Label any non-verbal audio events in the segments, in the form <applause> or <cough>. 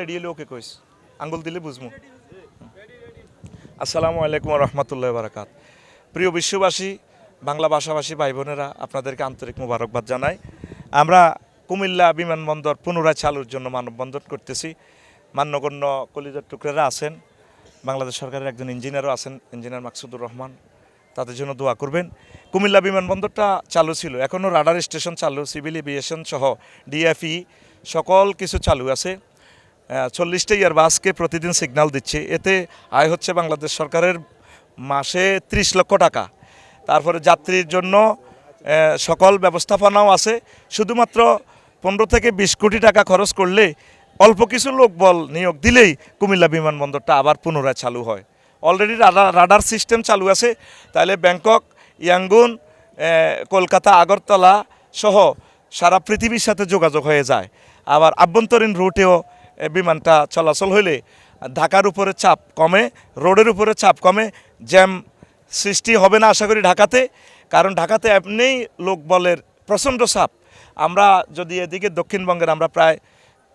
Ready হলে ওকে কইস। আঙ্গুল দিলে বুঝব আসসালামু আলাইকুম রহমতুল্লাহ বারাকাত। প্রিয় বিশ্ববাসী, বাংলা ভাষাভাষী ভাই বোনেরা আপনাদেরকে আন্তরিক মোবারকবাদ জানাই। আমরা কুমিল্লা বিমানবন্দর পুনরায় চালুর জন্য মানববন্ধন করতেছি। মান্যগণ্য কলিজার টুকরেরা আছেন। বাংলাদেশ সরকারের একজন ইঞ্জিনিয়ারও আছেন, ইঞ্জিনিয়ার মাকসুদুর রহমান। তাদের জন্য দোয়া করবেন। কুমিল্লা বিমানবন্দরটা চালু ছিল। এখনও রাডার স্টেশন চালু, সিভিল এভিয়েশন সহ ডিএফই সকল কিছু চালু আছে। চল্লিশটা ইয়ার বাসকে প্রতিদিন সিগন্যাল দিচ্ছে। এতে আয় হচ্ছে বাংলাদেশ সরকারের মাসে ত্রিশ লক্ষ টাকা। তারপরে যাত্রীর জন্য সকল ব্যবস্থাপনাও আছে। শুধুমাত্র পনেরো থেকে বিশ কোটি টাকা খরচ করলে অল্প কিছু লোকবল নিয়োগ দিলেই কুমিল্লা বিমানবন্দরটা আবার পুনরায় চালু হয়। অলরেডি রাডার সিস্টেম চালু আছে। তাহলে ব্যাংকক, ইয়াঙ্গুন কলকাতা, আগরতলা সহ সারা পৃথিবীর সাথে যোগাযোগ হয়ে যায়। আবার আভ্যন্তরীণ রুটেও বিমানটা চলাচল হলে ঢাকার উপরে চাপ কমে, রোডের উপরে চাপ কমে, জ্যাম সৃষ্টি হবে না আশা করি ঢাকাতে। কারণ ঢাকাতে এমনিই লোকবলের প্রচণ্ড চাপ। আমরা যদি এদিকে দক্ষিণবঙ্গের আমরা প্রায়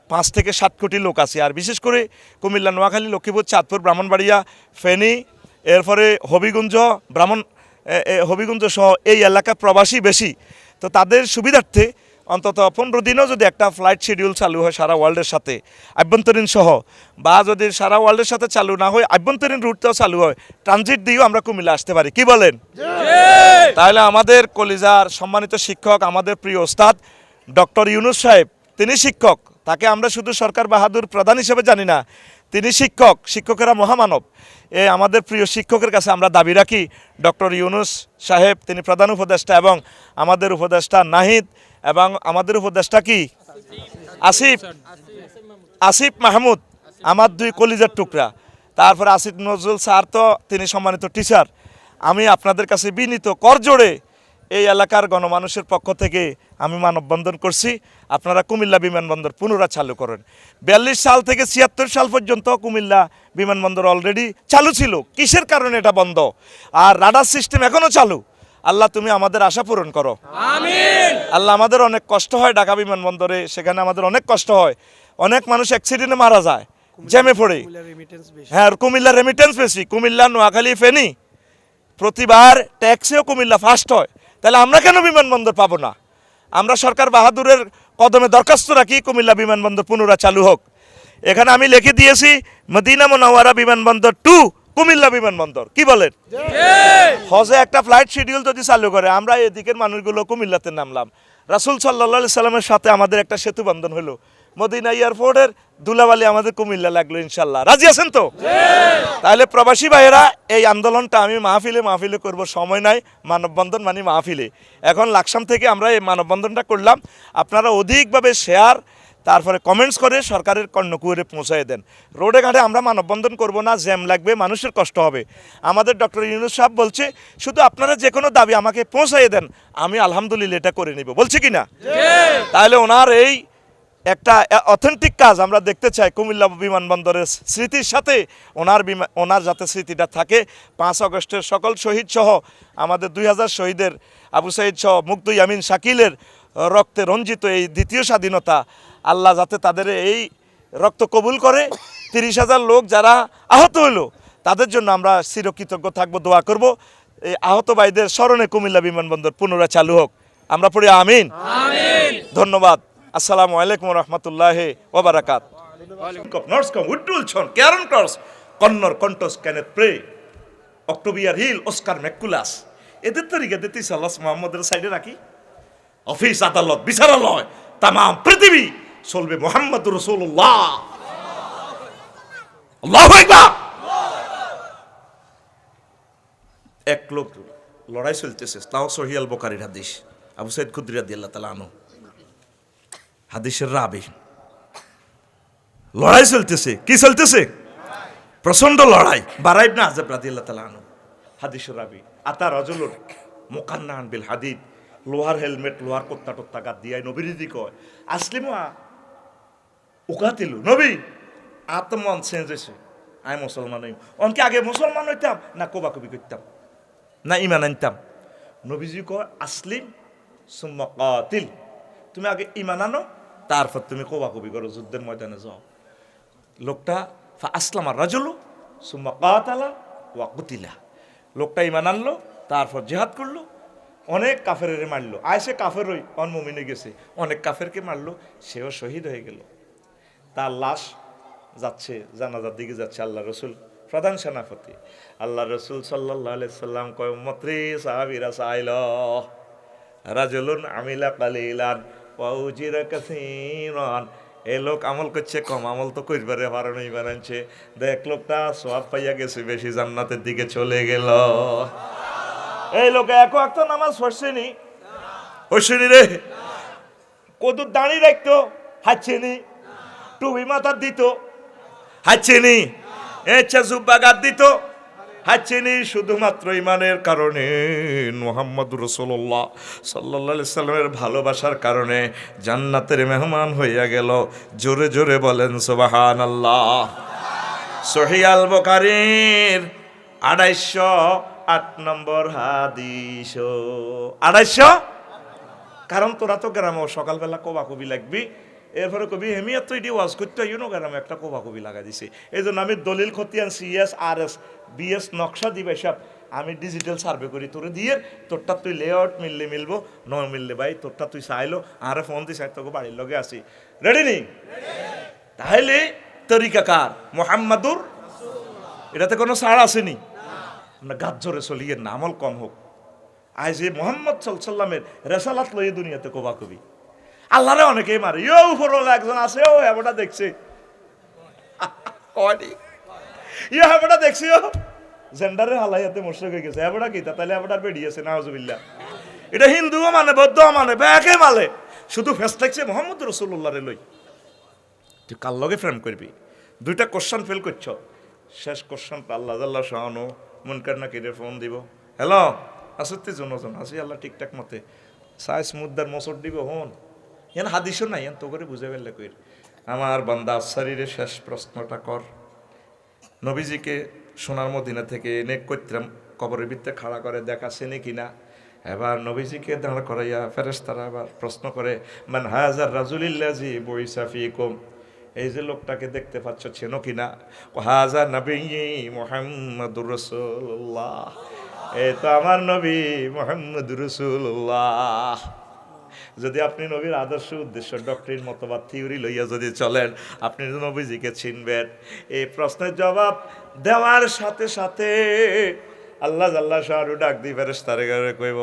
পাঁচ থেকে সাত কোটি লোক আছি। আর বিশেষ করে কুমিল্লা, নোয়াখালী, লক্ষ্মীপুর, চাঁদপুর, ব্রাহ্মণবাড়িয়া, ফেনী, এরপরে হবিগঞ্জ, ব্রাহ্মণ হবিগঞ্জ সহ এই এলাকা প্রবাসী বেশি। তো তাদের সুবিধার্থে অন্তত পনেরো দিনও যদি একটা ফ্লাইট শিডিউল চালু হয় সারা ওয়ার্ল্ডের সাথে আভ্যন্তরীণ সহ বা যদি সারা ওয়ার্ল্ডের সাথে চালু না হয় আভ্যন্তরীণ রুটটাও চালু হয় ট্রানজিট দিয়েও আমরা কুমিল্লা আসতে পারি। কি বলেন? তাহলে আমাদের কলিজার সম্মানিত শিক্ষক আমাদের প্রিয় ওস্তাদ ডক্টর ইউনুস সাহেব তিনি শিক্ষক তাকে আমরা শুধু সরকার বাহাদুর প্রধান হিসেবে জানি না তিনি শিক্ষক, শিক্ষকেরা মহামানব। এ আমাদের প্রিয় শিক্ষকের কাছে আমরা দাবি রাখি, ডক্টর ইউনুস সাহেব, তিনি প্রধান উপদেষ্টা এবং আমাদের উপদেষ্টা নাহিদ এবং আমাদের উপদেষ্টা কি? আসিফ। আসিফ মাহমুদ, আমার দুই কলিজার টুকরা। তারপরে আসিফ নজরুল স্যার তো, তিনি সম্মানিত টিচার আমি আপনাদের কাছে বিনীত করজোড়ে এই এলাকার গণমানুষের পক্ষ থেকে আমি মানববন্ধন করছি। আপনারা কুমিল্লা বিমানবন্দর পুনরায় চালু করেন। বিয়াল্লিশ সাল থেকে ছিয়াত্তর সাল পর্যন্ত কুমিল্লা বিমানবন্দর অলরেডি চালু ছিল। কিসের কারণে এটা বন্ধ? আর রাডার সিস্টেম এখনও চালু? আল্লাহ তুমি আমাদের আশা পূরণ করো। আল্লাহ আমাদের অনেক কষ্ট হয় ঢাকা বিমানবন্দরে সেখানে আমাদের অনেক কষ্ট হয়। অনেক মানুষ অ্যাক্সিডেন্টে মারা যায় জ্যামে পড়ে। হ্যাঁ কুমিল্লা রেমিটেন্স বেশি। কুমিল্লা নোয়াখালী ফেনি। প্রতিবার ট্যাক্সেও কুমিল্লা ফার্স্ট হয়। তাহলে আমরা কেন বিমানবন্দর পাবো না? আমরা সরকার বাহাদুরের কদমে দরখাস্ত রাখি কুমিল্লা বিমানবন্দর পুনরায় চালু হোক। এখানে আমি লিখে দিয়েছি মদিনা মনোয়ারা বিমানবন্দর টু কুমিল্লা বিমানবন্দর। কি বলেন? হজে একটা ফ্লাইট শিডিউল যদি চালু করে আমরা এদিকের মানুষগুলো কুমিল্লাতে নামলাম। রাসুল সাল্লা সাল্লামের সাথে আমাদের একটা সেতু বন্ধন হলো। মদিনা এয়ারপোর্টের দুলাবালি আমাদের কুমিল্লা লাগল ইনশাল্লাহ। রাজি আছেন তো? তাহলে প্রবাসী ভাইয়েরা এই আন্দোলনটা আমি মাহফিলে মাহফিলে করব সময় নাই মানববন্ধন মানে মাহফিলে। এখন লাকসাম থেকে আমরা এই মানববন্ধনটা করলাম। আপনারা অধিকভাবে শেয়ার তারপরে কমেন্টস করে সরকারের কর্ণকুয়ারে পৌঁছায় দেন। রোডে ঘাটে আমরা মানববন্ধন করব না জ্যাম লাগবে মানুষের কষ্ট হবে। আমাদের ডক্টর ইউনুস সাহেব বলছে শুধু আপনারা যে কোনো দাবি আমাকে পৌঁছাইয়ে দেন আমি আলহামদুলিল্লাহ এটা করে নিব। বলছি কি না তাহলে ওনার এই একটা অথেন্টিক কাজ আমরা দেখতে চাই কুমিল্লা বিমানবন্দরের স্মৃতির সাথে। ওনার ওনার যাতে স্মৃতিটা থাকে পাঁচ আগস্টের সকল শহীদ সহ আমাদের দুই হাজার শহীদের আবু সাইদ সহ মুগ্ধ ইয়ামিন শাকিলের রক্তে রঞ্জিত এই দ্বিতীয় স্বাধীনতা আল্লাহ যাতে তাদের এই রক্ত কবুল করে। তিরিশ হাজার লোক যারা আহত হলো তাদের জন্য আমরা চিরকৃতজ্ঞ থাকব দোয়া করব। এই আহত ভাইদের স্মরণে কুমিল্লা বিমানবন্দর পুনরায় চালু হোক। আমরা পড়ি আমিন। ধন্যবাদ। আসসালামু আলাইকুম রহমতুল্লাহ ওবারাকাত নর্স কম উড্ডুল ছন, ক্যারন ক্রস, কন্নর কন্টস ক্যানেট প্রে, অক্টোবিয়ার হিল অস্কার ম্যাকুলাস এদের তরিকা দিতে সাল্লাস মোহাম্মদের সাইডে রাখি। অফিস, আদালত, বিচারালয় তাম পৃথিবী চলবে মোহাম্মদ রসুল্লাহ আল্লাহু আকবার! এক লোক লড়াই চলতেছে, তাও সহিয়াল বোকারির হাদিস। আবু সাইদ খুদ্রিয়া রাদি আল্লাহ তালা আনো হাদিসের রাবি। লড়াই চলতেছে। কি চলতেছে? প্রচণ্ড লড়াই। বারাইব না আজাব রাদি আল্লাহ তালা আনো হাদিসের রাবি। আতা রজলুর মোকান্নান বিল হাদিদ। লোহার হেলমেট, লোহার কোত্তা টোত্তা গাত দিয়াই নবীর দি কয়, আসলিমা উকাতিলু। নবী, আত্মমন চেঞ্জ হয়েছে আই মুসলমান হইম। অনকে আগে মুসলমান হইতাম, না কোবা কবি করতাম, না ইমান আনতাম। নবীজি কয়, আসলিম সুম্মা কাতিল। তুমি আগে ইমান আনো তারপর তুমি কোবা কবি করো, যুদ্ধের ময়দানে যাও। লোকটা আসলামা রাজলু, সুম্মা কাতালা ওয়া কুতিলা। লোকটা ইমান আনলো, তারপর জেহাদ করল, অনেক কাফের মারলো। আয়সে কাফের ওই অনমমিনে গেছে। অনেক কাফেরকে মারলো, সেও শহীদ হয়ে গেল। তার লাশ যাচ্ছে, জানাজার দিকে যাচ্ছে আল্লাহ রসুল, প্রধান সেনাপতি। আল্লাহ রসুল সাল্লাহ সাল্লাম কয় মত্রি সাহাবিরা চাইল। রাজুলুন আমিলা কালিলান। ওয়াউজিরা কাসিরান। এ লোক আমল করছে কম, আমল তো কইবারে পারে নাই বানাচ্ছে দেখ লোকটা সব পাইয়া গেছে, বেশি জান্নাতের দিকে চলে গেল। এই লোক এক একটা নামাজ পড়ছেনি। পড়ছেনি রে। কদুর দাঁড়িয়ে রাখতো হাঁচছেনি টুবি মাথার দিত হাঁচছেনি এচ্ছে জুব্বা গাদ দিত। হাঁচছেনি শুধুমাত্র ইমানের কারণে, মোহাম্মদ রসুল্লাহ সাল্লা সাল্লামের ভালোবাসার কারণে জান্নাতের মেহমান হইয়া গেল। জোরে জোরে বলেন সোবাহান আল্লাহ সহিয়াল বকারির আড়াইশো আট নম্বর হাদিস। আড়াইশো? কারণ তোরা তো গ্রামে, সকালবেলা কোবা কবি লাগবি। এরপরে কবি হেমিয়া তো এটি ওয়াজ করতে ইউনো গ্রামে একটা কোবা কবি লাগা দিছে। এই জন্য আমি দলিল খতিয়ান সিএস আর, এস বিএস নকশা দিবে সব। আমি ডিজিটাল সার্ভে করি, তোরে দিয়ে তোরটা তুই লেআউট মিললে মিলবো ন মিললে ভাই, তোরটা তুই চাইলো, আরে ফোন দিস তোকে বাড়ির লগে আসি রেডি নি? তাহলে তরিকা কার? মোহাম্মদুর? এটাতে কোনো সার আসেনি? আমরা গাছ জোরে চলিয়ে না আমল কম হোক। আজ এই মোহাম্মদ সাল্লামের রেসালাত লইয়ে দুনিয়াতে কোবা কবি। আল্লাহরে অনেকেই মারে। ইয়ে উপরওয়ালা একজন আছে ও হেবটা দেখছে। কয়নি ইয়ে হেবটা দেখছি ও। জেন্ডারে হালাইয়াতে মোশরেক হয়ে গেছে। হেবটা কি? তাহলে হেবটার বেরিয়েছে নাউজুবিল্লাহ। এটা হিন্দুও মানে বৌদ্ধও মানে ব্যাকে মালে। শুধু ফেস লাগছে মোহাম্মদ রসুল্লাহরে লই। তুই কার লগে ফ্রেম করবি? দুইটা কোশ্চেন ফেল করছ। শেষ কোশ্চেনটা আল্লাহ আল্লাহ শাহানো। মনকার না কেটে ফোন দিব। হ্যালো আসত্তি জনজন আসি আল্লাহ ঠিকঠাক মতে। সাইস মুদ্দার মসর দিব হন। ইয়ান হাদিসও নাই, ইয়ান তো করে বুঝে ফেললে কইর। আমার বান্দা আফসারিরে শেষ প্রশ্নটা কর। নবীজিকে সোনার মদিনা থেকে এনে কৈত্রাম কবরের ভিত্তে খাড়া করে দেখাছেনি কিনা? এবার নবীজিকে দাঁড় করাইয়া ফেরেস্তারা আবার প্রশ্ন করে, মান হাজার রাজুলিল্লাজি বৈসাফি কম এই যে লোকটাকে দেখতে পাচ্ছ, চেনো কিনা? ও হাজা নবী মোহাম্মদুর রসুল্লাহ এই তো আমার নবী মোহাম্মদুর রসুল্লাহ যদি আপনি নবীর আদর্শ উদ্দেশ্য ডক্টরিন মতবাদ থিওরি লইয়া যদি চলেন, আপনি নবীজিকে চিনবেন। এই প্রশ্নের জবাব দেওয়ার সাথে সাথে আল্লাহ জাল্লাহ শাহরু ডাক দি ফেরেস তারে কইব,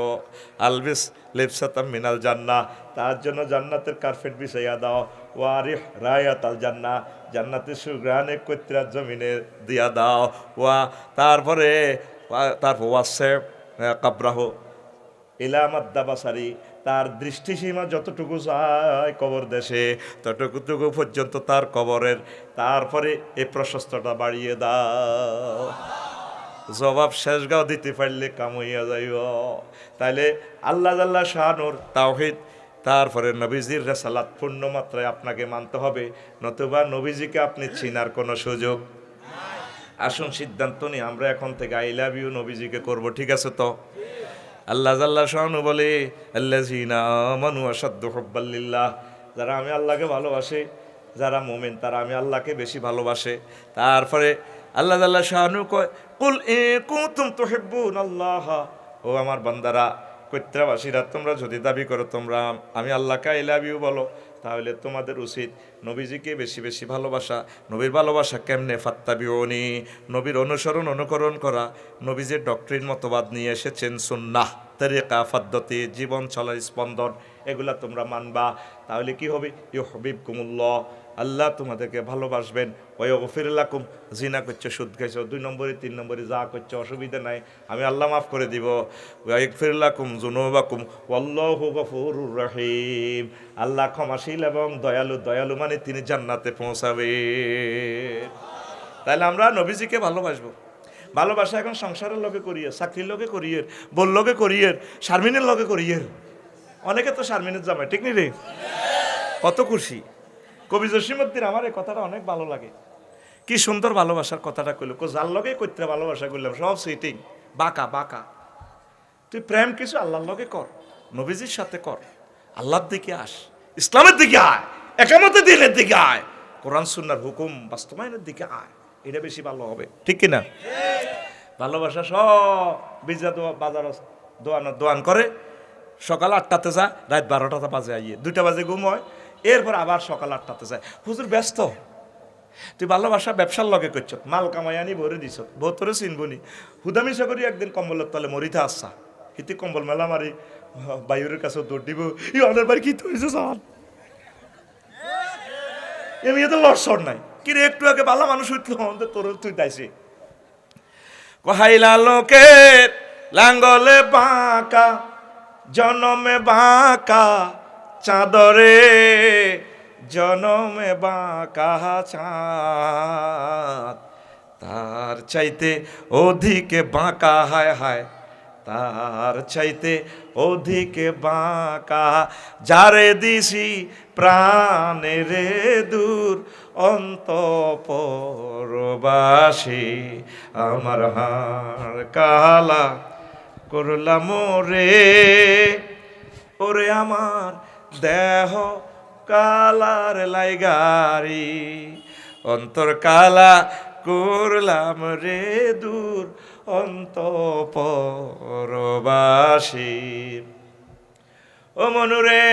আলবিস লিপসাতাম মিনাল জান্না তার জন্য জান্নাতের কার্পেট বিছাইয়া দাও। ওয়ারিহ রায়াত আল জান্না জান্নাতের সুগ্রানে কৈত্রার জমিনে দিয়া দাও। ওয়া তারপরে তারপর ওয়াসে কাবরাহ ইলামাদ্দাবাসারি তার দৃষ্টিসীমা যতটুকু যায় কবর দেশে, ততটুকু পর্যন্ত তার কবরের, তারপরে এই প্রশস্তটা বাড়িয়ে দাও। জবাব শেষ গাও দিতে পারলে কামইয়া যাইব। তাইলে আল্লাহ আল্লাহ শাহানুর তাওহিদ, তারপরে নবীজির রেসালাত পূর্ণ মাত্রায় আপনাকে মানতে হবে, নতুবা নবীজিকে আপনি চিনার কোনো সুযোগ আসুন সিদ্ধান্ত নিই, আমরা এখন থেকে আই লাভ ইউ, নবীজিকে করব, ঠিক আছে তো? আল্লাহ আল্লাহ শাহানু বলে আল্লাহ জিনা মানু আসাদ্দ হব্বাল্লিল্লাহ যারা আমি আল্লাহকে ভালোবাসে, যারা মোমেন, তারা আমি আল্লাহকে বেশি ভালোবাসে। তারপরে আল্লাহ আল্লাহ শাহানু কয়, কুল কুতুম তুহিব্বুন আল্লাহ ও আমার বান্দারা, কৈত্রাবাসীরা, তোমরা যদি দাবি করো, তোমরা আমি আল্লাহকে আই লাভ ইউ বলো। তাহলে তোমাদের উচিত নবীজিকে বেশি বেশি ভালোবাসা। নবীর ভালোবাসা কেমনে? ফাত্তাবিওনি নবীর অনুসরণ, অনুকরণ করা। নবীজের ডক্টরিন মতবাদ নিয়ে এসেছেন সুন্নাহ, তরিকা, পদ্ধতি, জীবন চলার স্পন্দন। এগুলা তোমরা মানবা। তাহলে কি হবে? ইউ হবিব কুমুল্লাহ আল্লাহ তোমাদেরকে ভালোবাসবেন। ওই গফিরুল্লাকুম জিনা করছ, সুদ খাইছো, দুই নম্বরে, তিন নম্বরে যা করছ, অসুবিধা নাই, আমি আল্লাহ মাফ করে দিব। ওয়াইফিরুল্লাকুম জুনুবাকুম ওয়াল্লাহু গফুরুর রহিম। আল্লাহ ক্ষমাশীল এবং দয়ালু দয়ালু মানে তিনি জান্নাতে পৌঁছাবে। তাহলে আমরা নবীজিকে ভালোবাসবো। ভালোবাসা এখন সংসারের লোকে করিয়ে, চাকরির লোকে করিয়ে বোর লোকে করিয়ে, শারমিনের লোকে করিয়ে। অনেকে তো শারমিনের জামাই, ঠিক নি রে? কত খুশি। কবি জসিমুদ্দিন আমার এই কথাটা অনেক ভালো লাগে। কি সুন্দর ভালোবাসার কথাটা কইলো। কো, যার লগে কইতে ভালোবাসা করলাম সব সিটিং বাঁকা বাঁকা। তুই প্রেম কিছু আল্লাহর লগে কর, নবীজির সাথে কর, আল্লাহর দিকে আস, ইসলামের দিকে আয়, একামতের দিনের দিকে আয়, কোরআন, সুন্নার হুকুম বাস্তবায়নের দিকে আয়, এটা বেশি ভালো হবে, ঠিক কিনা? ভালোবাসা সব বিজা বাজার দোয়ান দোয়ান করে, সকাল আটটাতে যায় রাত বারোটাতে বাজে আইয়ে, দুইটা বাজে ঘুম হয় এরপর আবার সকাল আটটাতে যায়। হুজুর, ব্যস্ত। তুই ভালোবাসা ব্যবসার লগে করছ। মাল কামাই আনি ভরে দিছ বহুতরে চিনবনি। হুদামিশা করি একদিন কম্বলের তলে মরিতে আসছা। হিতি কম্বল মেলা মারি বাইরের কাছে দৌড় দিব। ই অনের বাড়ি কি হয়েছে সাল এমনি তো লড়সর নাই। কিরে একটু আগে ভালো মানুষ উঠল আমাদের তোর তুই দাইছি। কহাইলা লোকের লাঙ্গলে বাঁকা, জনমে বাঁকা চাঁদরে জনমে বাঁকা চাঁদ। তার চাইতে অধিকে বাঁকা, হায় হায়। তার চাইতে অধিকে বাঁকা, যারে দিছি প্রাণেরে দূর অন্ত পরবাসী আমার হার কালা করলাম রে ওরে আমার দেহ কালার লাইগারি অন্তর কালা করলাম রে দূর অন্ত ও মনুরে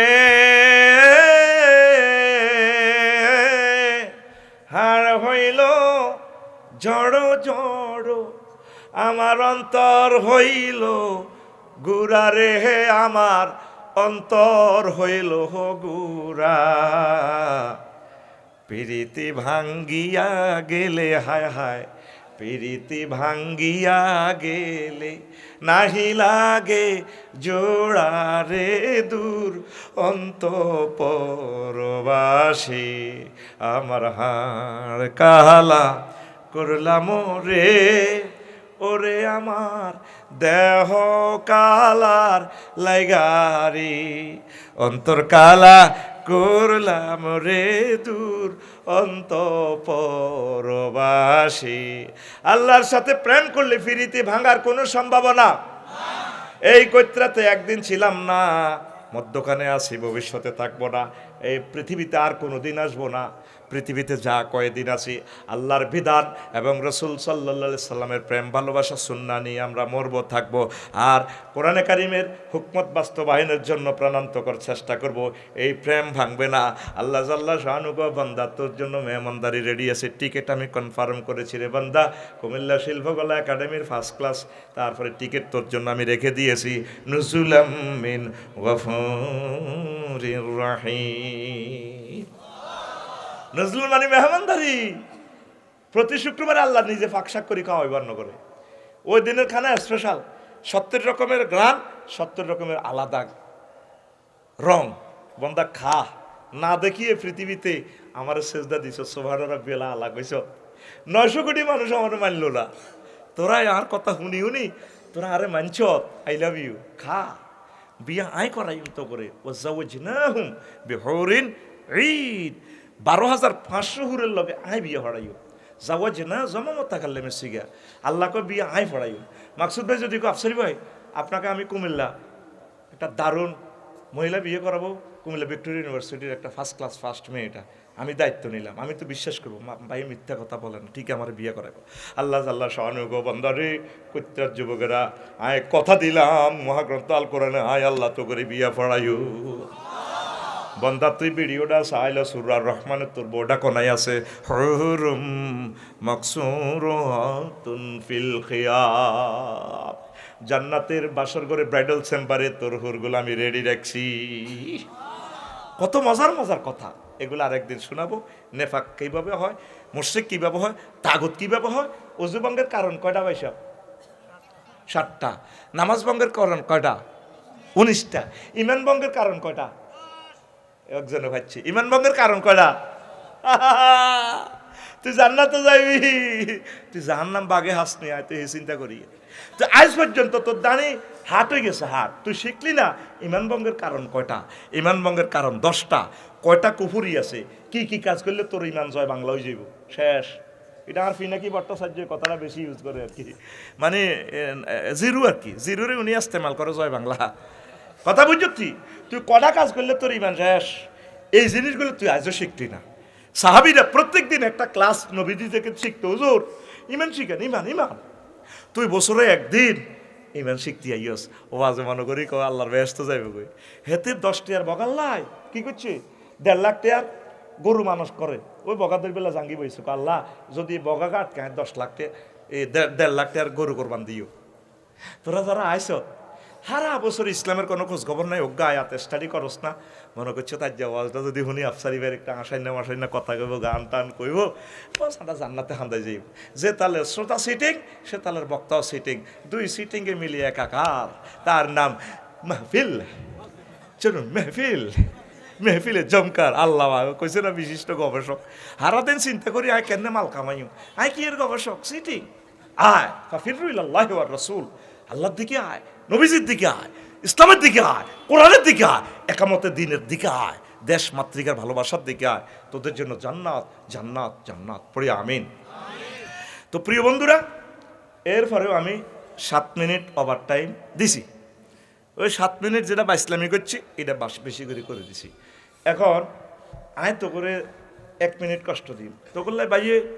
হার হইল জড় জড় আমার অন্তর হইল গুড়ারে হে আমার অন্তর হইল গুড়া প্রীতি ভাঙ্গিয়া গেলে, হায় হায়, প্রীতি ভাঙ্গিয়া গেলে নাহি লাগে জোড়ারে দূর অন্ত পরবাসী আমার হাড় কালা করলাম রে। ওরে আমার দেহ কালার লাইগারি, অন্তর কালা করলাম রে দূর অন্ত পরবাসী আল্লাহর সাথে প্রেম করলে ফিরিতে ভাঙার কোনো সম্ভাবনা? এই কৈত্রাতে একদিন ছিলাম না, মধ্যখানে আছি, ভবিষ্যতে থাকব না, এই পৃথিবীতে আর কোনো দিন আসব না। পৃথিবীতে যা কয়েদিন আছি, আল্লাহর বিধান এবং রসুল সাল্লা সাল্লামের প্রেম, ভালোবাসা, সুন্না নিয়ে আমরা মরবো, থাকব। আর কোরআনে কারিমের হুকমত বাস্তবায়নের জন্য প্রাণান্তকর চেষ্টা করব। এই প্রেম ভাঙবে না। আল্লাহ জাল্লাহ শাহানুগ বান্দা, তোর জন্য মেহমানদারি রেডি আছে। টিকিট আমি কনফার্ম করেছি রে বান্দা। কুমিল্লা শিল্পকলা একাডেমির ফার্স্ট ক্লাস তারপরে টিকিট তোর জন্য আমি রেখে দিয়েছি। নজুলাম মিন নজরুল মানে মেহমানদারি। প্রতি শুক্রবার আল্লাহ নিজে ফাঁকশাক করি খাওয়াই বর্ণ করে ওই দিনের খানা স্পেশাল সত্তর রকমের গ্রান, সত্তর রকমের আলাদা রং। বন্দা খা, না দেখিয়ে পৃথিবীতে আমার সেজদা দিছ সোভারা বেলা আলা কইস নয়শো কোটি মানুষ আমার মানলো না। তোরা আর কথা শুনি শুনি, তোরা আরে মানছ আই লাভ ইউ খা। বিয়া আয় করাই তো করে। ও জাউজ না হুম বেহরিন বারো হাজার পাঁচশো হুরের লগে আয় বিয়ে হরাইও যে না জমা জমামত থাকার লেমে সিগা আল্লাহকে বিয়ে আয় পড়াইও মাকসুদ ভাই যদি আফসারি ভাই, আপনাকে আমি কুমিল্লা একটা দারুণ মহিলা বিয়ে করাবো। কুমিল্লা ভিক্টোরিয়া ইউনিভার্সিটির একটা ফার্স্ট ক্লাস ফার্স্ট মেয়ে এটা। আমি দায়িত্ব নিলাম। আমি তো বিশ্বাস করব ভাই মিথ্যা কথা বলেন, ঠিক আমার বিয়ে করাবো। আল্লাহ আল্লাহ সহানুগ বন্দারে কৈত্রার যুবকেরা, আয় কথা দিলাম, মহাগ্রন্থ আল কোরআনে, আয় আল্লাহ তো করে বিয়া পড়াইও বন্দা তুই ভিডিওটা চাইল সুরার রহমানের তোর বোর্ডা কোনাই আছে। হরুম মকসুর ফিল জান্নাতের বাসর করে ব্রাইডাল চেম্বারে তোর হুরগুলো আমি রেডি রাখছি। কত মজার মজার কথা। এগুলো আরেকদিন শোনাবো। নেফাক কীভাবে হয় মুর্শিক কীভাবে হয়, তাগত কীভাবে হয় অজুবঙ্গের কারণ কয়টা পয়সা সাতটা। নামাজ ভঙ্গের কারণ কয়টা? উনিশটা। ইমান ভঙ্গের কারণ কয়টা? একজনে ভাবছি, ইমান ভঙ্গের কারণ কয়টা <laughs> তুই জান্নাতে যাইবি। তুই জাহান্নাম বাগে হাসনি আয় তুই চিন্তা করি। তুই আজ পর্যন্ত তোর দাঁড়ি হাট হয়ে গেছে, হাট। তুই শিখলি না ইমান ভঙ্গের কারণ কয়টা? ইমান ভঙ্গের কারণ দশটা। কয়টা কুফুরি আছে? কি কি কাজ করলে তোর ইমান জয় বাংলা হয়ে যাইব? শেষ। এটা আর ফিনাকি ভট্টাচার্যের কথাটা বেশি ইউজ করে আর কি। মানে জিরু আর কি। জিরুরে উনি ইস্তেমাল করে জয় বাংলা। কথা বুঝছি তুই কটা কাজ করলে তোর ইমান শেষ? এই জিনিসগুলো তুই আজও শিখতি না। সাহাবিরা প্রত্যেক দিন একটা ক্লাস নবীজি থেকে শিখতো, হুজুর, ইমান শিখেন, ইমান ইমান। তুই বছরে একদিন ইমান শিখতি আইয়স। ও আজে মনে করি কো আল্লাহর ব্যস্ত যাইবে কই? হেতে দশ টিয়ার বগাল লাই। কি করছে দেড় লাখ টিয়ার গরু মানুষ করে। ওই বগাদের বেলা জাঙ্গি বইছে আল্লাহ, যদি বগা কাট কায় দশ লাখ টিয়া দেড় লাখ টিয়ার গরু কোরবান দিও। তোরা যারা আইস সারা বছর ইসলামের কোনো খোঁজ খবর নাই, অজ্ঞা আয়াতে স্টাডি করস না। মনে করছ তার যে ওয়াজটা যদি শুনি আফসারি বের একটা আসাই না মাসাই না কথা কইব, গান টান কইব সাদা জান্নাতে হান্দাই যাইব। যে তালে শ্রোতা সিটিং সে তালের বক্তাও সিটিং দুই সিটিংয়ে মিলিয়ে একাকার। তার নাম মাহফিল। চলুন, মেহফিল। মেহফিলে জমকার আল্লাহ কইছে না বিশিষ্ট গবেষক। হারাদিন চিন্তা করি, আয় কেন মাল কামাইও আয় কি এর গবেষক? সিটিং আয় ফাফিরুল আল্লাহ রসুল। আল্লাহর দিকে আয়। নবীজির দিকে আয়, ইসলামের দিকে আয়, কোরআনের দিকে আয়, একামতের দিনের দিকে আয়, দেশ মাতৃকার ভালোবাসার দিকে আয়, তোদের জন্য জান্নাত জান্নাত জান্নাত। পড়ি আমিন। তো প্রিয় বন্ধুরা, এরপরেও আমি সাত মিনিট ওভার টাইম দিছি। ওই সাত মিনিট যেটা বা ইসলামী করছি, এটা বাস- বেশি করে করে দিছি। এখন আয় তো করে এক মিনিট কষ্ট দিই। তো করলে বাইয়ে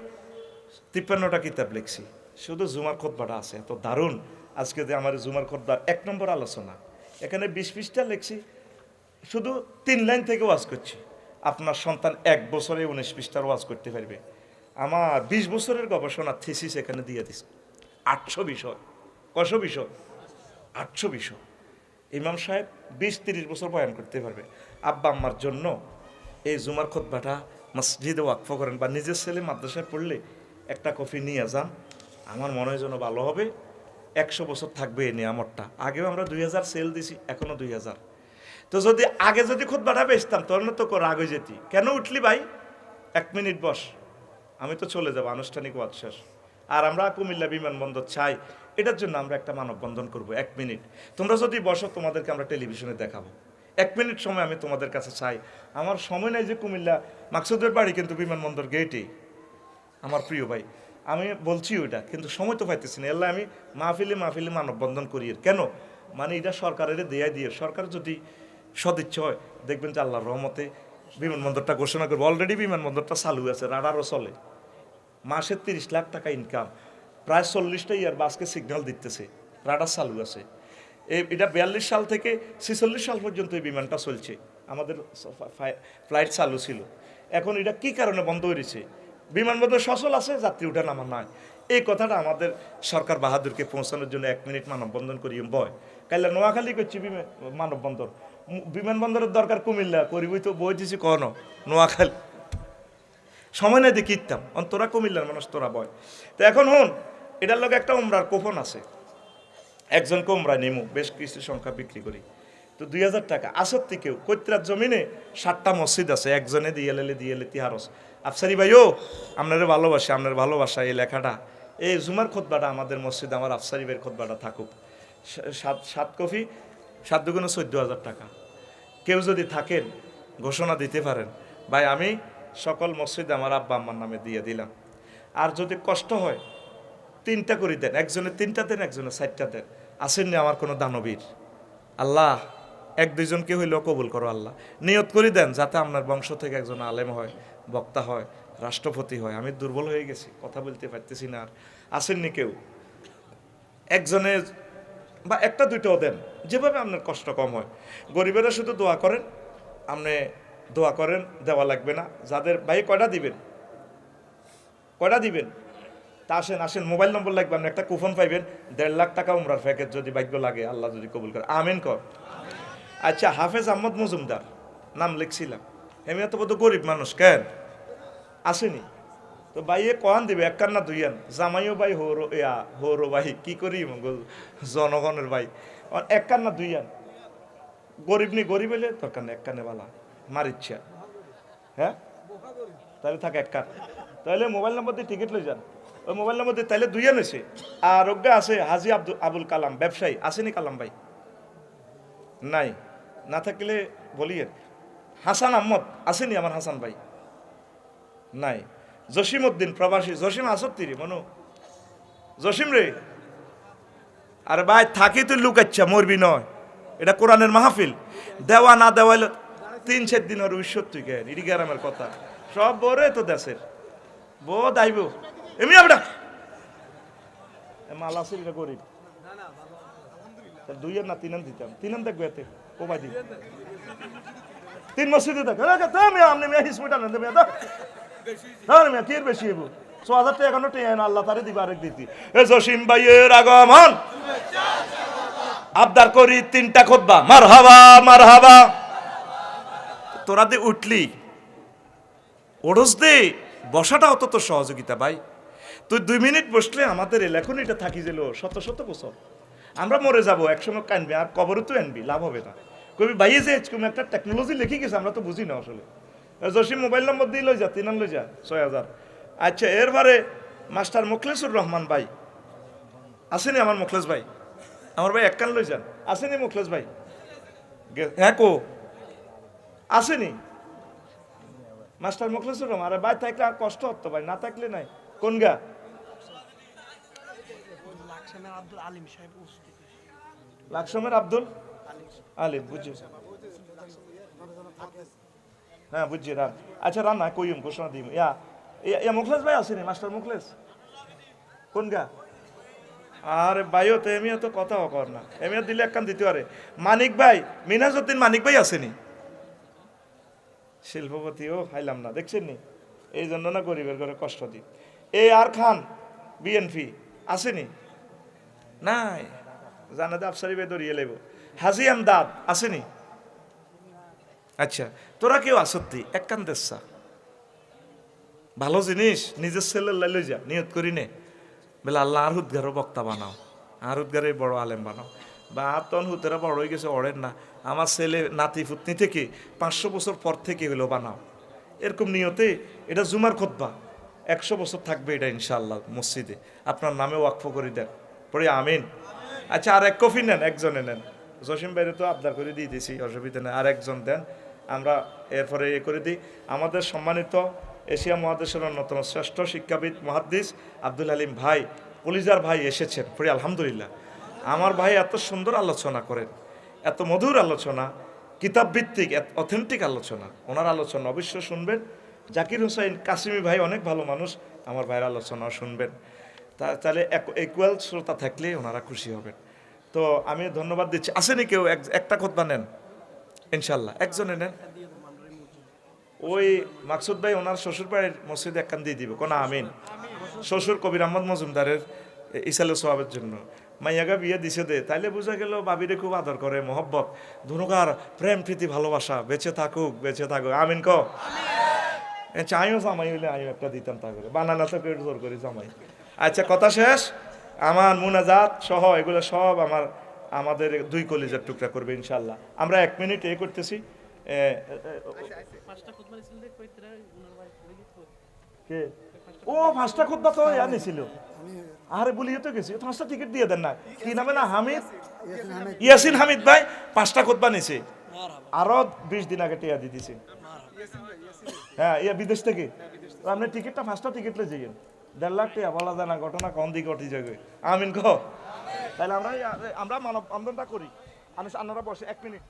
তিপ্পান্নটা কিতাব লিখছি। শুধু জুমার খোদবাটা আছে, এত দারুণ। আজকে যে আমার জুমার খোদবার এক নম্বর আলোচনা। এখানে বিশ পৃষ্ঠা লিখছি, শুধু তিন লাইন থেকে ওয়াজ করছি। আপনার সন্তান এক বছরে উনিশ পৃষ্ঠার ওয়াজ করতে পারবে। আমার বিশ বছরের গবেষণা থিসিস এখানে দিয়ে দিস আটশো বিষয়। কশো বিষয়? আটশো বিষয়। ইমাম সাহেব বিশ তিরিশ বছর বয়ান করতে পারবে। আব্বা আম্মার জন্য এই জুমার খোদবাটা মসজিদে ওয়াকফ করেন বা নিজের ছেলে মাদ্রাসায় পড়লে একটা কফি নিয়ে যান। আমার মনে হয় যেন ভালো হবে। একশো বছর থাকবে এই নিয়ামতটা। আগেও আমরা দুই হাজার সেল দিছি এখনও দুই হাজার। তো যদি, আগে যদি খোদবাটা বেচতাম তোর না তো রাগ হয়ে যেতি। কেন উঠলি ভাই? এক মিনিট বস। আমি তো চলে যাব, আনুষ্ঠানিক ওয়াজ শেষ। আর আমরা কুমিল্লা বিমানবন্দর চাই, এটার জন্য আমরা একটা মানববন্ধন করব, এক মিনিট। তোমরা যদি বসো, তোমাদেরকে আমরা টেলিভিশনে দেখাবো। এক মিনিট সময় আমি তোমাদের কাছে চাই। আমার সময় নাই যে কুমিল্লা, মাকসুদের বাড়ি কিন্তু বিমানবন্দর গেটেই আমার প্রিয় ভাই আমি বলছি ওইটা, কিন্তু সময় তো পাইতেছি না। এল্লা আমি মাহফিলে মাহফিলে মানববন্ধন করি। কেন? মানে এটা সরকারের দেয়া দিয়ে। সরকার যদি সদিচ্ছ হয়, দেখবেন যে আল্লাহর রহমতে বিমানবন্দরটা ঘোষণা করবে। অলরেডি বিমানবন্দরটা চালু আছে, রাডারও চলে। মাসে তিরিশ লাখ টাকা ইনকাম প্রায় চল্লিশটা ইয়ার বাসকে সিগন্যাল দিতেছে, রাডার চালু আছে। এটা বিয়াল্লিশ সাল থেকে ছেচল্লিশ সাল পর্যন্ত এই বিমানটা চলছে। আমাদের ফ্লাইট চালু ছিল। এখন এটা কি কারণে বন্ধ হয়েছে? বিমানবন্দর সচল আছে, যাত্রী উঠা নামা নয় এই কথাটা আমাদের সরকার বাহাদুরকে পৌঁছানোর জন্য এক মিনিট মানববন্ধন করি বয়। কাইলা নোয়াখালী করছি মানববন্দর বিমানবন্দরের দরকার কুমিল্লা, করিবই তো বই দিছি কখনো নোয়াখালী। সময় নাই দেখি ইত্তাম, অন তোরা কুমিল্লার মানুষ, তোরা বয়। তো এখন হন, এটার লগে একটা উমরার কোপন আছে। একজনকে উমরা নেমু, বেশ কিছু সংখ্যা বিক্রি করি। তো দুই হাজার টাকা। আসর কেউ? কৈত্রার জমিনে সাতটা মসজিদ আছে, একজনে দিয়ে এলে দিয়ে এলে তিহারস। আফসারি ভাইও, আপনার ভালোবাসে, আপনার ভালোবাসা, এই লেখাটা। এই জুমার খোদবাটা আমাদের মসজিদ, আমার আফসারি ভাইয়ের খোদবাটা থাকুক। সাত সাত কফি, সাত দুগুণে চোদ্দ হাজার টাকা। কেউ যদি থাকেন, ঘোষণা দিতে পারেন, ভাই, আমি সকল মসজিদ আমার আব্বা আম্মার নামে দিয়ে দিলাম। আর যদি কষ্ট হয়, তিনটা করে দেন, একজনে তিনটা দেন, একজনে চারটা দেন। আসেননি আমার কোনো দানবীর। আল্লাহ এক দুইজনকে হইলেও কবুল করো আল্লাহ। নিয়ত করে দেন যাতে আপনার বংশ থেকে একজন আলেম হয়, বক্তা হয়, রাষ্ট্রপতি হয়। আমি দুর্বল হয়ে গেছি, কথা বলতে পারতেছি না আর। আসেননি কেউ? একজনে বা একটা দুইটাও দেন, যেভাবে আপনার কষ্ট কম হয়। গরিবেরা শুধু দোয়া করেন, আপনি দোয়া করেন, দেওয়া লাগবে না। যাদের, ভাই, কয়টা দিবেন? কয়টা দিবেন? তা আসেন আসেন, মোবাইল নম্বর লাগবে, আপনি একটা কুপন পাইবেন, দেড় লাখ টাকা উমরার প্যাকেজ যদি ভাগ্য লাগে, আল্লাহ যদি কবুল করে। আমিন কর। আচ্ছা হাফেজ আহমদ মজুমদার, নাম লিখছিলাম। এমনি এত বোধ গরিব মানুষ কেন? আসেনি। তো বাইয়ে কহান দিবে, এক কান্না দুইয়ান জামাইও ভাই, হৌর, ইয়া, হৌর ভাই, কি করি জনগণের ভাই? আর এক কান্না দুইয়ান গরিব নি গরিব এলে তোর কান্না এক কানে বালা মার ইচ্ছা হ্যাঁ? তাহলে থাক এক কান। তাহলে মোবাইল নম্বর দিয়ে টিকিট লই যান ওই মোবাইল নম্বর দিয়ে তাহলে দুইয়ান এসে আর অজ্ঞা আছে হাজি আব্দুল আবুল কালাম, ব্যবসায়ী। আসেনি কালাম ভাই। নাই। না থাকলে বলিয়েন। হাসান আহমদ, আসেনি আমার হাসান ভাই। নাই। জসিম উদ্দিন প্রবাসী জসিম আসত্তি রে মনু। জসিম রে আরে ভাই, থাকি তুই লুকাচ্ছা মরবি নয়। এটা কোরআনের মাহফিল। দেওয়া না দেওয়া তিন চার দিন আর ঈশ্বর তুই কেন ইডি গ্রামের কথা। সব বরে তো দেশের বো দাইব এমনি আমরা মালা ছিল এটা দুইয়ের না তিনান দিতাম। দেখবে কোবাই দিই তিন মসজিদে দেখ। আমি আপনি মেয়ে হিসমিটা নেন দেবে না মেয়ে কি বেশি আবদার করি তিনটা খোদবা। মার হাবা মার হাবা তোরা দে উঠলি। ওড়স দে। বসাটা অত তো সহযোগিতা, ভাই। তুই দুই মিনিট বসলে আমাদের এলাখন এটা থাকি গেল শত শত বছর। আমরা মরে যাব, একসময় কানবি, আর কবরে তো আনবি, লাভ হবে না। কবি ভাইয়ে যে এরকম একটা টেকনোলজি লিখে গেছে, আমরা তো বুঝি না আসলে। জসিম মোবাইল নম্বর দিয়ে লই যা, তিন লই যা, ছয় হাজার। আচ্ছা এরবারে মাস্টার মুখলেসুর রহমান ভাই। আসেনি আমার মুখলেস ভাই? আমার ভাই এক কান লই যান। আসেনি মুখলেস ভাই? হ্যাঁ কো? আসেনি? মাস্টার মুখলেসুর রহমান, আরে ভাই থাকলে আর কষ্ট হতো ভাই, না থাকলে নাই। কোন গা? লাকসামের আব্দুল আলিম সাহেব বুঝছি হ্যাঁ বুঝছি রান আচ্ছা রান্না কইম ঘোষণা দিম ইয়া ইয়া- মুখলেস ভাই আসেনি মাস্টার মুখলেস কোন গা আরে ভাইও তো এমিয়া তো কথা কর না এমিয়া দিলে একখান দিতে পারে মানিক ভাই মিনাজউদ্দিন মানিক ভাই আসেনি শিল্পপতিও খাইলাম না দেখছেন নি এই জন্য না গরিবের ঘরে কষ্ট দিই এ আর খান বিএনপি আসেনি নাই। জানাতে আফসারি বে দরিয়ে লেব। হাজি আমদাদ, আসেনি? আচ্ছা তোরা কেউ আসত্তি এক কান দেশা ভালো জিনিস, নিজের ছেলের লাই লই যা নিয়ত করি নে। বলে আল্লাহ আর হুদগারও বক্তা বানাও। আর হুদগারে বড় আলেম বানাও। বা তখন হুতেরা বড় হয়ে গেছে, অড়েন না। আমার ছেলে, নাতি, ফুতনি থেকে পাঁচশো বছর পর থেকে হলো বানাও। এরকম নিয়তে এটা জুমার খোদ্া একশো বছর থাকবে এটা ইনশাআল্লাহ মসজিদে। আপনার নামে ওয়াকফ করে দেন। পরে আমিন। আচ্ছা আর এক কফি নেন, একজনে নেন। জসিম বাইরে তো আবদার করে দিয়ে দিয়েছি, অসুবিধা নেই। আর একজন দেন, আমরা এরপরে এ করে দিই। আমাদের সম্মানিত এশিয়া মহাদেশের অন্যতম শ্রেষ্ঠ শিক্ষাবিদ, মহাদ্দিস আব্দুল আলিম ভাই, কলিজার ভাই এসেছেন। পরে আলহামদুলিল্লাহ। আমার ভাই এত সুন্দর আলোচনা করেন, এত মধুর আলোচনা কিতাব ভিত্তিক অথেন্টিক আলোচনা। ওনার আলোচনা অবশ্যই শুনবেন। জাকির হোসেন কাসিমি ভাই অনেক ভালো মানুষ, আমার ভাইয়ের আলোচনাও শুনবেন। তা, তাহলে ইকুয়াল শ্রোতা থাকলে ওনারা খুশি হবেন। তো আমি ধন্যবাদ দিচ্ছি। আসেনি কেউ? এক- একটা কথা নেন। ইনশাল্লাহ। একজনে নেন। ওই মাকসুদ ভাই, ওনার শ্বশুর বাড়ির মসজিদে একখান দিয়ে দিবে। কোন, আমিন। শ্বশুর কবির আহমদ মজুমদারের ইসালে সোয়াবের জন্য। মাইয়াগা বিয়ে দিছে দে। তাইলে বোঝা গেল বাবিরে খুব আদর করে, মহব্বত। ধনুকার প্রেম, প্রীতি, ভালোবাসা। বেঁচে থাকুক বেঁচে থাকুক। আমিন ক চাইও জামাই হইলে আমি একটা দিতাম তা করে। বানানা তো জোর করে জামাই। আচ্ছা কথা শেষ? আমার মুনাজাত সহ এগুলো সব আমার আমাদের দুই কলিজার টুকরা করবে ইনশাল্লাহ আমরা এক মিনিট এ করতেছি। কে? ও পাঁচটা খুদ্া তো ইয়ানি ছিল আরে বলিয়ে তো গেছি। পাঁচটা টিকিট দিয়ে দেন না। কি নামে না? হামিদ? ইয়াসিন হামিদ ভাই পাঁচটা খুদ্া নিছে। আরও বিশ দিন আগে টিয়া দিয়ে দিছে। হ্যাঁ ইয়া বিদেশ থেকে। আপনি টিকিটটা পাঁচটা টিকিট লে যাইয়েন। দেড় লাখ টাকা বলা যায় না, ঘটনা কম দিকে ঘটি যাবে? আমিন কহ তাহলে আমরা আমরা মানব আন্দোলনটা করি। আমি আপনারা বসে, এক মিনিট।